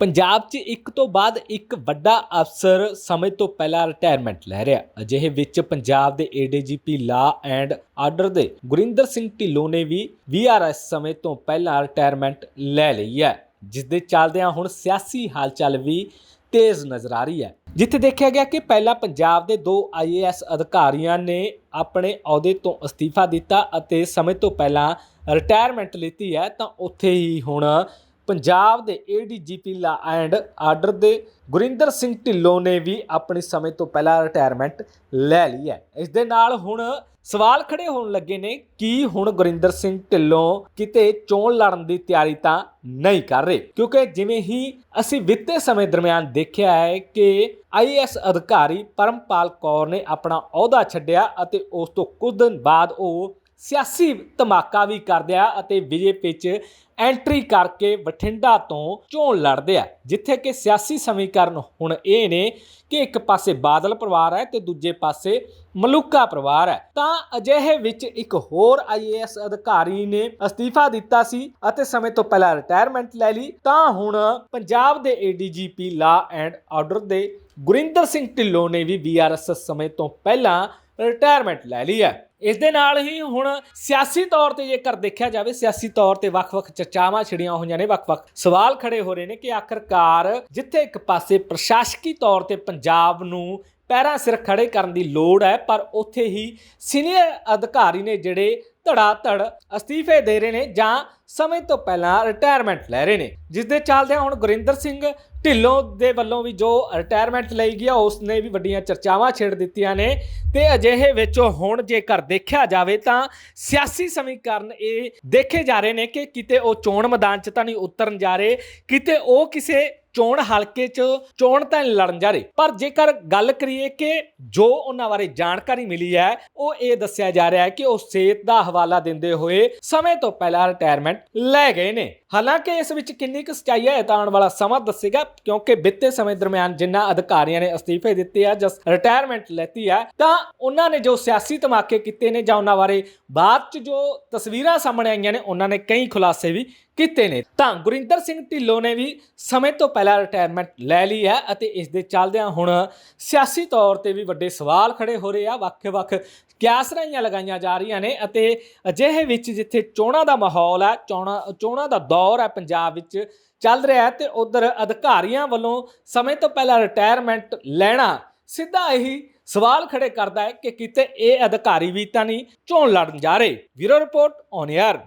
ਪੰਜਾਬ 'ਚ ਇੱਕ ਤੋਂ ਬਾਅਦ ਇੱਕ ਵੱਡਾ ਅਫਸਰ ਸਮੇਂ ਤੋਂ ਪਹਿਲਾਂ ਰਿਟਾਇਰਮੈਂਟ ਲੈ ਰਿਹਾ। ਅਜਿਹੇ ਵਿੱਚ ਪੰਜਾਬ ਦੇ ਏਡੀਜੀਪੀ ਲਾ ਐਂਡ ਆਰਡਰ ਦੇ ਗੁਰਿੰਦਰ ਸਿੰਘ ਢਿੱਲੋਂ ਨੇ ਵੀ ਵੀਆਰਐਸ ਸਮੇਂ ਤੋਂ ਪਹਿਲਾਂ ਰਿਟਾਇਰਮੈਂਟ ਲੈ ਲਈ ਹੈ। ਜਿਸ ਦੇ ਚੱਲਦਿਆਂ ਹੁਣ ਸਿਆਸੀ ਹਾਲਚਲ ਵੀ ਤੇਜ਼ ਨਜ਼ਰ ਆ ਰਹੀ ਹੈ। ਜਿੱਥੇ ਦੇਖਿਆ ਗਿਆ ਕਿ ਪਹਿਲਾਂ ਪੰਜਾਬ ਦੇ ਦੋ ਆਈਏਐਸ ਅਧਿਕਾਰੀਆਂ ਨੇ ਆਪਣੇ ਅਹੁਦੇ ਤੋਂ ਅਸਤੀਫਾ ਦਿੱਤਾ ਅਤੇ ਸਮੇਂ ਤੋਂ ਪਹਿਲਾਂ ਰਿਟਾਇਰਮੈਂਟ ਲਿੱਤੀ ਹੈ, ਤਾਂ ਉੱਥੇ ਹੀ ਹੁਣ ਪੰਜਾਬ ਦੇ ਏਡੀਜੀਪੀ ਲਾ ਐਂਡ ਆਰਡਰ ਦੇ ਗੁਰਿੰਦਰ ਸਿੰਘ ਢਿੱਲੋਂ ਨੇ ਵੀ ਆਪਣੀ ਸਮੇਂ ਤੋਂ ਪਹਿਲਾਂ ਰਿਟਾਇਰਮੈਂਟ ਲੈ ਲਈ ਹੈ। ਇਸ ਦੇ ਨਾਲ ਹੁਣ ਸਵਾਲ ਖੜੇ ਹੋਣ ਲੱਗੇ ਨੇ, ਕਿ ਹੁਣ ਗੁਰਿੰਦਰ ਸਿੰਘ ਢਿੱਲੋਂ ਕਿਤੇ ਚੋਣ ਲੜਨ ਦੀ ਤਿਆਰੀ ਤਾਂ ਨਹੀਂ ਕਰ ਰਹੇ? ਕਿਉਂਕਿ ਜਿਵੇਂ ਹੀ ਅਸੀਂ ਵਿੱਤੇ ਸਮੇਂ ਦਰਮਿਆਨ ਦੇਖਿਆ ਹੈ ਕਿ ਆਈਐਸ ਅਧਿਕਾਰੀ ਪਰਮਪਾਲ ਕੌਰ ਨੇ ਆਪਣਾ ਅਹੁਦਾ ਛੱਡਿਆ ਅਤੇ ਉਸ ਤੋਂ ਕੁਝ ਦਿਨ ਬਾਅਦ ਉਹ ਸਿਆਸੀ ਧਮਾਕਾ ਵੀ ਕਰਦੇ ਆ ਅਤੇ ਬੀਜੇਪੀ 'ਚ ਐਂਟਰੀ ਕਰਕੇ ਬਠਿੰਡਾ ਤੋਂ ਚੋਣ ਲੜਦੇ ਆ, ਜਿੱਥੇ ਕਿ ਸਿਆਸੀ ਸਮੀਕਰਨ ਹੁਣ ਇਹ ਨੇ ਕਿ ਇੱਕ ਪਾਸੇ ਬਾਦਲ ਪਰਿਵਾਰ ਹੈ ਤੇ ਦੂਜੇ ਪਾਸੇ ਮਲੂਕਾ ਪਰਿਵਾਰ ਹੈ। ਤਾਂ ਅਜਿਹੇ ਵਿੱਚ ਇੱਕ ਹੋਰ ਆਈਏਐਸ ਅਧਿਕਾਰੀ ਨੇ ਅਸਤੀਫਾ ਦਿੱਤਾ ਸੀ ਅਤੇ ਸਮੇਂ ਤੋਂ ਪਹਿਲਾਂ ਰਿਟਾਇਰਮੈਂਟ ਲੈ ਲਈ। ਤਾਂ ਹੁਣ ਪੰਜਾਬ ਦੇ ਏਡੀਜੀਪੀ ਲਾ ਐਂਡ ਆਰਡਰ ਦੇ ਗੁਰਿੰਦਰ ਸਿੰਘ ਢਿੱਲੋਂ ਨੇ ਵੀ ਬੀਆਰਐਸ ਸਮੇਂ ਤੋਂ ਪਹਿਲਾਂ ਰਿਟਾਇਰਮੈਂਟ ਲੈ ਲਈ ਹੈ। ਇਸ ਦੇ ਨਾਲ ਹੀ ਹੁਣ ਸਿਆਸੀ ਤੌਰ ਤੇ ਜੇਕਰ ਦੇਖਿਆ ਜਾਵੇ, ਸਿਆਸੀ ਤੌਰ ਤੇ ਵੱਖ-ਵੱਖ ਚਰਚਾਵਾਂ ਛਿੜੀਆਂ ਹੋਈਆਂ ਨੇ, ਵੱਖ-ਵੱਖ ਸਵਾਲ ਖੜੇ ਹੋ ਰਹੇ ਨੇ ਕਿ ਆਖਰਕਾਰ ਜਿੱਥੇ ਇੱਕ ਪਾਸੇ ਪ੍ਰਸ਼ਾਸਕੀ ਤੌਰ ਤੇ ਪੰਜਾਬ ਨੂੰ ਪੈਰਾਂ ਸਿਰ ਖੜੇ ਕਰਨ ਦੀ ਲੋੜ ਹੈ, ਪਰ ਉੱਥੇ ਹੀ ਸੀਨੀਅਰ ਅਧਿਕਾਰੀ ਨੇ ਜਿਹੜੇ ਧੜਾ ਧੜ ਅਸਤੀਫੇ ਦੇ ਰਹੇ ਨੇ ਜਾਂ ਸਮੇਂ ਤੋਂ ਪਹਿਲਾਂ ਰਿਟਾਇਰਮੈਂਟ ਲੈ ਰਹੇ ਨੇ। ਜਿਸ ਦੇ ਚੱਲਦਿਆਂ ਹੁਣ ਗੁਰਿੰਦਰ ਸਿੰਘ ਢਿੱਲੋਂ ਦੇ ਵੱਲੋਂ ਵੀ ਜੋ ਰਿਟਾਇਰਮੈਂਟ ਲਈ ਗਿਆ ਉਸ ਨੇ ਵੀ ਵੱਡੀਆਂ ਚਰਚਾਵਾਂ ਛੇੜ ਦਿੱਤੀਆਂ ਨੇ ਤੇ ਅਜਿਹੇ ਵਿੱਚ ਹੁਣ ਜੇਕਰ ਦੇਖਿਆ ਜਾਵੇ ਤਾਂ ਸਿਆਸੀ ਸਮੀਕਰਨ ਇਹ ਦੇਖੇ ਜਾ ਰਹੇ ਨੇ ਕਿ ਕਿਤੇ ਉਹ ਚੋਣ ਮੈਦਾਨ 'ਚ ਤਾਂ ਨਹੀਂ ਉਤਰਨ ਜਾ ਰਹੇ, ਕਿਤੇ ਉਹ ਕਿਸੇ ਚੋਣ ਹਲਕੇ 'ਚ ਚੋਣ ਤਾਂ ਲੜਨ ਜਾ ਰਹੇ। ਪਰ ਜੇਕਰ ਗੱਲ ਕਰੀਏ ਕਿ ਜੋ ਉਹਨਾਂ ਬਾਰੇ ਜਾਣਕਾਰੀ ਮਿਲੀ ਹੈ, ਉਹ ਇਹ ਦੱਸਿਆ ਜਾ ਰਿਹਾ ਹੈ ਕਿ ਉਹ ਸਿਹਤ ਦਾ ਹਵਾਲਾ ਦਿੰਦੇ ਹੋਏ ਸਮੇਂ ਤੋਂ ਪਹਿਲਾਂ ਰਿਟਾਇਰਮੈਂਟ ਲੈ ਗਏ ਨੇ। ਹਾਲਾਂਕਿ ਇਸ ਵਿੱਚ ਕਿੰਨੀ ਕੁ ਸਚਾਈ ਹੈ ਤਾਂ ਆਉਣ ਵਾਲਾ ਸਮਾਂ ਦੱਸੇਗਾ, ਕਿਉਂਕਿ ਬਿੱਤੇ ਸਮੇਂ ਦਰਮਿਆਨ ਜਿੰਨਾ ਅਧਿਕਾਰੀਆਂ ਨੇ ਅਸਤੀਫੇ ਦਿੱਤੇ ਆ ਜਸ ਰਿਟਾਇਰਮੈਂਟ ਲੈਤੀ ਹੈ ਤਾਂ ਉਹਨਾਂ ਨੇ ਜੋ ਸਿਆਸੀ ਧਮਾਕੇ ਕੀਤੇ ਨੇ ਜਾਂ ਉਹਨਾਂ ਬਾਰੇ ਬਾਅਦ ਚ ਜੋ ਤਸਵੀਰਾਂ ਸਾਹਮਣੇ ਆਈਆਂ ਨੇ, ਉਹਨਾਂ ਨੇ ਕਈ ਖੁਲਾਸੇ ਵੀ ਕੀਤੇ ਨੇ। ਤਾਂ ਗੁਰਿੰਦਰ ਸਿੰਘ ਢਿੱਲੋਂ ਨੇ ਵੀ ਸਮੇਂ ਤੋਂ ਪਹਿਲਾਂ ਰਿਟਾਇਰਮੈਂਟ ਲੈ ਲਈ ਹੈ ਅਤੇ ਇਸ ਦੇ ਚੱਲਦਿਆਂ ਹੁਣ ਸਿਆਸੀ ਤੌਰ ਤੇ ਵੀ ਵੱਡੇ ਸਵਾਲ ਖੜੇ ਹੋ ਰਹੇ ਆ। ਵੱਖ-ਵੱਖ ਕਿਆਸਰਾਈਆਂ ਲਗਾਈਆਂ ਜਾ ਰਹੀਆਂ ਨੇ ਅਤੇ ਅਜਿਹੇ ਵਿੱਚ ਜਿੱਥੇ ਚੋਣਾਂ ਦਾ ਮਾਹੌਲ ਹੈ, ਚੋਣਾਂ ਚੋਣਾਂ ਦਾ ਦੌਰ ਹੈ ਪੰਜਾਬ ਵਿੱਚ ਚੱਲ ਰਿਹਾ ਹੈ ਤੇ ਉਧਰ ਅਧਿਕਾਰੀਆਂ ਵੱਲੋਂ ਸਮੇਂ ਤੋਂ ਪਹਿਲਾਂ ਰਿਟਾਇਰਮੈਂਟ ਲੈਣਾ ਸਿੱਧਾ ਇਹੀ ਸਵਾਲ ਖੜੇ ਕਰਦਾ ਹੈ ਕਿ ਕਿਤੇ ਇਹ ਅਧਿਕਾਰੀ ਵੀ ਤਾਂ ਨਹੀਂ ਚੋਣ ਲੜਨ ਜਾ ਰਹੇ। ਵੀਰੋ ਰਿਪੋਰਟ ਔਨ 에ਅਰ